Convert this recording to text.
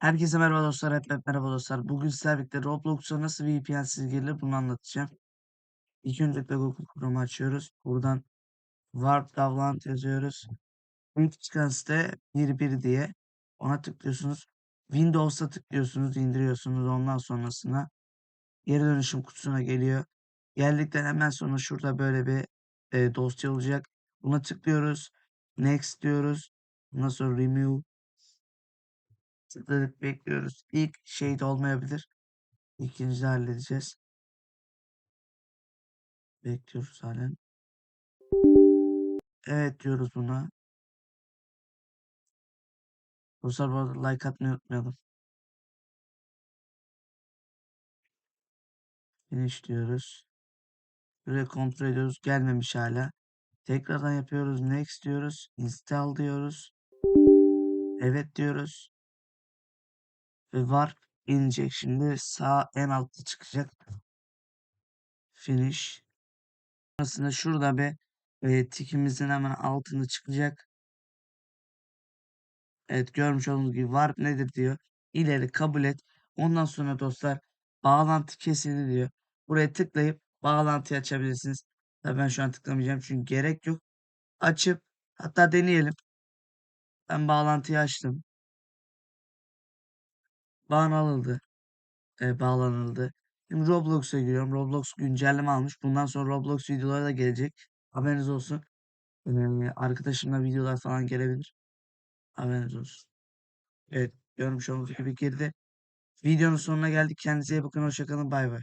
Herkese merhaba dostlar, hep hep merhaba dostlar. Bugün sizlerle birlikte Roblox'a nasıl VPN'siz girilir bunu anlatacağım. İlk öncelikle Google Chrome'u açıyoruz. Buradan Warp Davlant yazıyoruz. İlk çıkan site 1.1 diye. Ona tıklıyorsunuz. Windows'a tıklıyorsunuz, indiriyorsunuz. Ondan sonrasına geri dönüşüm kutusuna geliyor. Geldikten hemen sonra şurada böyle bir e, dosya olacak. Buna tıklıyoruz. Next diyoruz. Ondan sonra Remove tıkladık bekliyoruz. İlk şey de olmayabilir. İkinci de halledeceğiz. Bekliyoruz halen. Evet diyoruz buna. Dostlar bu arada like atmayı unutmayalım. Finish diyoruz. Buraya kontrol ediyoruz. Gelmemiş hala. Tekrardan yapıyoruz. Next diyoruz. Install diyoruz. Evet diyoruz. Var inecek şimdi. Sağ en altta çıkacak. Finish. Sonrasında şurada bir e, tikimizin hemen altında çıkacak. Evet görmüş olduğunuz gibi var nedir diyor. İleri kabul et. Ondan sonra dostlar bağlantı kesildi diyor. Buraya tıklayıp bağlantıyı açabilirsiniz. Tabii ben şu an tıklamayacağım çünkü gerek yok. Açıp hatta deneyelim. Ben bağlantıyı açtım. Bağlanıldı. E, bağlanıldı. Şimdi Roblox'a giriyorum. Roblox güncelleme almış. Bundan sonra Roblox videoları da gelecek. Haberiniz olsun. Ee, arkadaşımla videolar falan gelebilir. Haberiniz olsun. Evet görmüş olduğunuz gibi girdi. Videonun sonuna geldik. Kendinize iyi bakın. Hoşçakalın. Bay bay.